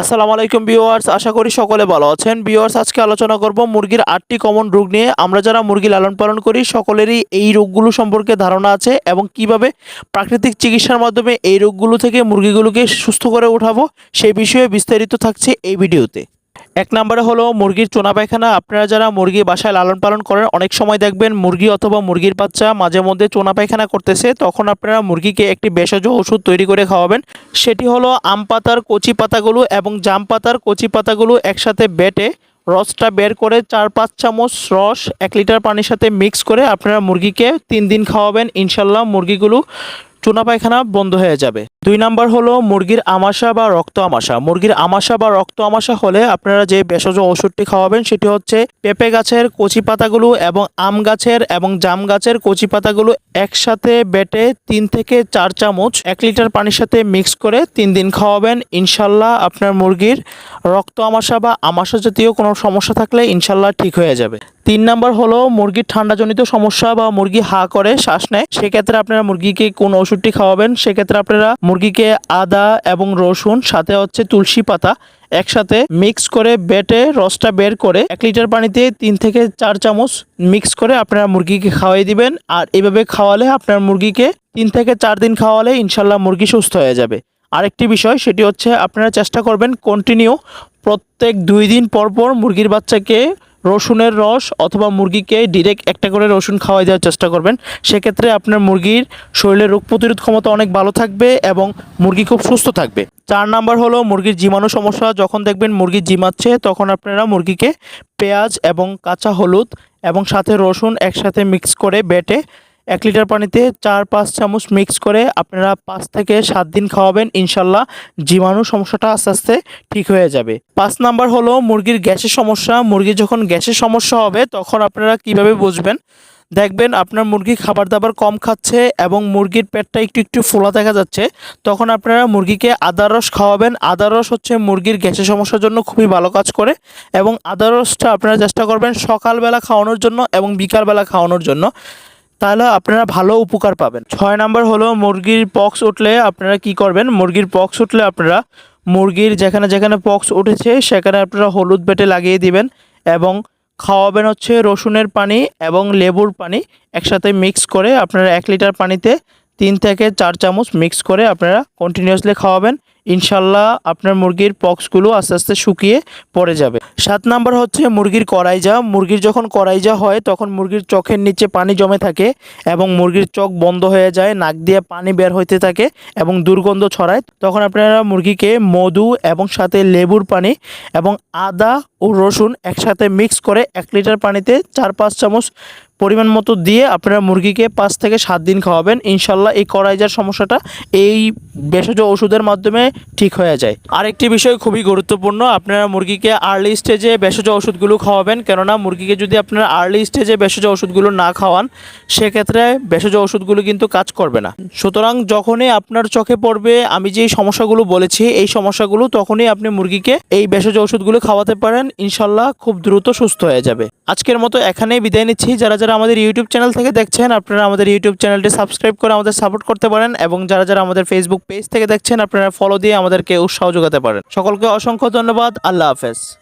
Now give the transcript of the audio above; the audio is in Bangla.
আসসালামু আলাইকুম ভিউয়ার্স, আশা করি সকলে ভালো আছেন। ভিউয়ার্স, আজকে আলোচনা করব মুরগির আটটি কমন রোগ নিয়ে। আমরা যারা মুরগি লালন পালন করি, সকলেরই এই রোগগুলো সম্পর্কে ধারণা আছে এবং কীভাবে প্রাকৃতিক চিকিৎসার মাধ্যমে এই রোগগুলো থেকে মুরগিগুলোকে সুস্থ করে উঠাবো সেই বিষয়ে বিস্তারিত থাকছে এই ভিডিওতে। এক নম্বরে হলো মুরগির চোনা পায়খানা। আপনারা যারা মুরগি বাসায় লালন পালন করেন, অনেক সময় দেখবেন মুরগি অথবা মুরগির বাচ্চা মাঝে মধ্যে চোনা পায়খানা করতেছে, তখন আপনারা মুরগিকে একটি ভেষজ ওষুধ তৈরি করে খাওয়াবেন। সেটি হলো আম পাতার কচি পাতাগুলো এবং জাম পাতার কচি পাতাগুলো একসাথে বেটে রসটা বের করে চার পাঁচ চামচ রস, এক লিটার পানির সাথে মিক্স করে আপনারা মুরগিকে তিন দিন খাওয়াবেন। ইনশাল্লাহ মুরগিগুলো চুনা পায়খানা বন্ধ হয়ে যাবে। দুই নাম্বার হলো মুরগির আমাশা বা রক্ত আমাশা। মুরগির আমাশা বা রক্ত আমাশা হলে আপনারা যে ভেষজ ওষুধটি খাওয়াবেন সেটি হচ্ছে পেঁপে গাছের কচি পাতাগুলো এবং আম গাছের এবং জাম গাছের কচি পাতাগুলো একসাথে বেটে তিন থেকে চার চামচ, এক লিটার পানির সাথে মিক্স করে তিন দিন খাওয়াবেন। ইনশাল্লাহ আপনার মুরগির রক্ত আমাশা বা আমাশা জাতীয় কোনো সমস্যা থাকলে ইনশাল্লাহ ঠিক হয়ে যাবে। তিন নাম্বার হলো মুরগির ঠান্ডাজনিত সমস্যা বা মুরগি হা করে, শ্বাস নেয়। সেক্ষেত্রে আপনারা মুরগিকে কোন ওষুধটি খাওয়াবেন? সেক্ষেত্রে আপনারা মুরগিকে আদা এবং রসুন, সাথে হচ্ছে তুলসী পাতা একসাথে মিক্স করে বেটে রসটা বের করে এক লিটার পানিতে তিন থেকে চার চামচ মিক্স করে আপনারা মুরগিকে খাওয়াই দিবেন। আর এভাবে খাওয়ালে আপনার মুরগিকে তিন থেকে চার দিন খাওয়ালে ইনশাল্লাহ মুরগি সুস্থ হয়ে যাবে। আরেকটি বিষয়, সেটি হচ্ছে আপনারা চেষ্টা করবেন কন্টিনিউ প্রত্যেক দুই দিন পর পর মুরগির বাচ্চাকে রসুনের রস অথবা মুরগিকে ডিরেক্ট একটা করে রসুন খাওয়াই দেওয়ার চেষ্টা করবেন। সেক্ষেত্রে আপনার মুরগির শরীরে রোগ প্রতিরোধ ক্ষমতা অনেক ভালো থাকবে এবং মুরগি খুব সুস্থ থাকবে। চার নাম্বার হলো মুরগির জিমানো সমস্যা। যখন দেখবেন মুরগি জিমাচ্ছে, তখন আপনারা মুরগিকে পেঁয়াজ এবং কাঁচা হলুদ এবং সাথে রসুন একসাথে মিক্স করে বেটে এক লিটার পানিতে চার পাঁচ চামচ মিক্স করে আপনারা পাঁচ থেকে সাত দিন খাওয়াবেন, ইনশাল্লাহ জীবাণু সমস্যাটা আস্তে আস্তে ঠিক হয়ে যাবে। পাঁচ নাম্বার হলো মুরগির গ্যাসের সমস্যা। মুরগি যখন গ্যাসের সমস্যা হবে, তখন আপনারা কীভাবে বুঝবেন? দেখবেন আপনার মুরগি খাবার দাবার কম খাচ্ছে এবং মুরগির পেটটা একটু একটু ফোলা দেখা যাচ্ছে। তখন আপনারা মুরগিকে আদার রস খাওয়াবেন। আদার রস হচ্ছে মুরগির গ্যাসের সমস্যার জন্য খুবই ভালো কাজ করে এবং আদার রসটা আপনারা চেষ্টা করবেন সকালবেলা খাওয়ানোর জন্য এবং বিকালবেলা খাওয়ানোর জন্য। তাহলে আপনারা ভালো উপকার পাবেন। ছয় নাম্বার হলো মুরগির পক্স উঠলে আপনারা কি করবেন? মুরগির পক্স উঠলে আপনারা মুরগির যেখানে যেখানে পক্স উঠেছে সেখানে আপনারা হলুদ বেটে লাগিয়ে দিবেন এবং খাওয়াবেন হচ্ছে রসুনের পানি এবং লেবুর পানি একসাথে মিক্স করে আপনারা এক লিটার পানিতে তিন থেকে চার চামচ মিক্স করে আপনারা কন্টিনিউয়াসলি খাওয়াবেন। ইনশাল্লাহ আপনার মুরগির পক্সগুলো আস্তে আস্তে শুকিয়ে পড়ে যাবে। সাত নাম্বার হচ্ছে মুরগির কড়াইজা। মুরগির যখন কড়াইজা হয়, তখন মুরগির চোখের নিচে পানি জমে থাকে এবং মুরগির চোখ বন্ধ হয়ে যায়, নাক দিয়ে পানি বের হইতে থাকে এবং দুর্গন্ধ ছড়ায়। তখন আপনারা মুরগিকে মধু এবং সাথে লেবুর পানি এবং আদা ও রসুন একসাথে মিক্স করে এক লিটার পানিতে চার পাঁচ চামচ পরিমাণ মতো দিয়ে আপনারা মুরগিকে পাঁচ থেকে সাত দিন খাওয়াবেন। ইনশাল্লাহ এই কড়াইজার সমস্যাটা এই ভেষজ ওষুধের মাধ্যমে ঠিক হয়ে যায়। আরেকটি বিষয় খুবই গুরুত্বপূর্ণ, আপনারা মুরগিকে আর্লি স্টেজে ভেষজ ওষুধগুলো খাওয়াবেন। কেননা মুরগিকে যদি আপনারা আর্লি স্টেজে ভেষজ ওষুধগুলো না খাওয়ান, সেক্ষেত্রে ভেষজ ওষুধগুলো কিন্তু কাজ করবে না। সুতরাং যখনই আপনার চোখে পড়বে, আমি যেই সমস্যাগুলো বলেছি, এই সমস্যাগুলো তখনই আপনি মুরগিকে এই ভেষজ ওষুধগুলো খাওয়াতে পারেন। ইনশাল্লাহ খুব দ্রুত সুস্থ হয়ে যাবে। আজকের মতো এখানেই বিদায় নিচ্ছি। যারা যারা আমাদের ইউটিউব চ্যানেল থেকে দেখছেন, আপনারা আমাদের ইউটিউব চ্যানেলটি সাবস্ক্রাইব করে আমাদের সাপোর্ট করতে পারেন এবং যারা যারা আমাদের ফেসবুক পেজ থেকে দেখছেন, আপনারা ফলো দিয়ে আমাদেরকে উৎসাহ যোগাতে পারেন। সকলকে অসংখ্য ধন্যবাদ। আল্লাহ হাফেজ।